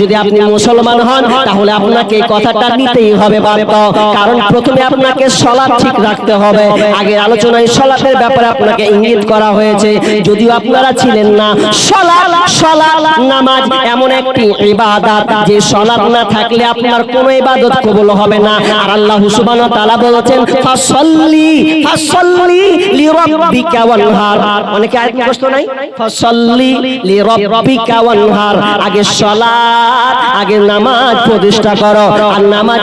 যদি আপনি মুসলমান হন, তাহলে আপনাকে কথাটা নিতেই হবে কারণ প্রথমে আপনাকে সলাপ ঠিক রাখতে হবে। আগে আলোচনায় সলাপের ব্যাপারে আপনাকে ইঙ্গিত করা হয়েছে। যদিও আপনারা ছিলেন না। সলাপ সলাপ নামাজ এমন একটি ইবাদত। যে সলাপ না থাকলে আপনার কোনো ইবাদত কবুল হবে না। আর আল্লাহ সুবহানাহু তাআলা বলেছেন, ফাসাল্লি ফাসাল্লি লিরাব্বিকা ওয়ানহার। অনেকে আয়াত মুখস্থ নাই? ফাসাল্লি লিরাব্বিকা ওয়ানহার। আগে সালাত আগে নামাজ প্রতিষ্ঠা করো আর নামাজ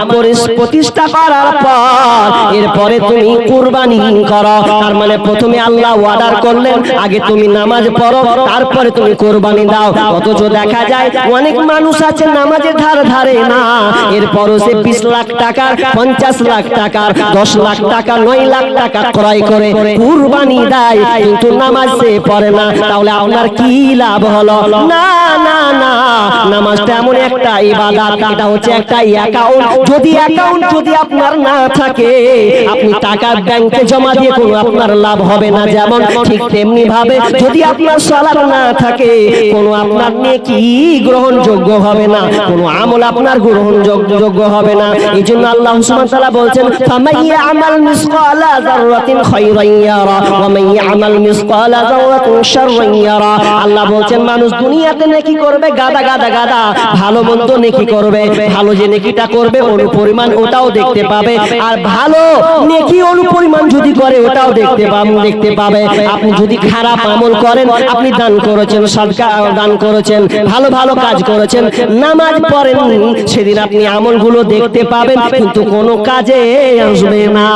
প্রতিষ্ঠা করার পর এরপরে তুমি কুরবানি করো। তার মানে প্রথমে আল্লাহ অর্ডার করলেন, আগে তুমি নামাজ পড়ো, তারপরে তুমি কোরবানি দাও। অথচ দেখা যায় অনেক মানুষ আছে নামাজের ধার ধারে না। এরপরও সে বিশ লাখ টাকার, পঞ্চাশ লাখ টাকার, দশ লাখ টাকা, নয় লাখ টাকা ক্রয় করে কুরবানি দেয়, কিন্তু নামাজ সে পড়ে না। তাহলে আপনার কি লাভ হলো? না না না। নামাজটা এমন একটা ইবাদত, এটা হচ্ছে একটা অ্যাকাউন্ট যদি অ্যাকাউন্ট যদি আপনার না থাকে আপনি টাকা ব্যাংকে জমা দিয়ে কোনো আপনার লাভ হবে না। যেমন ঠিক তেমনি ভাবে যদি আপনার সালাত না থাকে কোনো আপনার নেকি গ্রহণযোগ্য হবে না? কোনো আমল আপনার গ্রহণযোগ্য যোগ্য হবে না। এই জন্য আল্লাহ সুবহানাহু ওয়া তাআলা বলছেন ফামাইয়া আমাল মিসকালা যাররাতিন খায়রান ইয়ারা ওয়া মান ইয়ামাল মিসকালা যাররাতিন শাররান ইয়ারা। আল্লাহ বলছেন মানুষ দুনিয়াতে নেকি করবে গাদা গাদা গাদা। ভালো মন্দ নেকি করবে ভালো যে নেকিটা করবে অনুপরিমাণ ওটাও দেখতে পাবে। আর ভালো নেকি অনুপরিমাণ যদি করে ওটাও দেখতে পাবে দেখতে পাবে আপনি যদি খারাপ আমল করেন আপনি দান করেছেন সদকা দান করেছেন ভালো ভালো কাজ করেছেন নামাজ পড়েন সেদিন আপনি আমলগুলো দেখতে পাবেন কিন্তু কোনো কাজে আসবে না।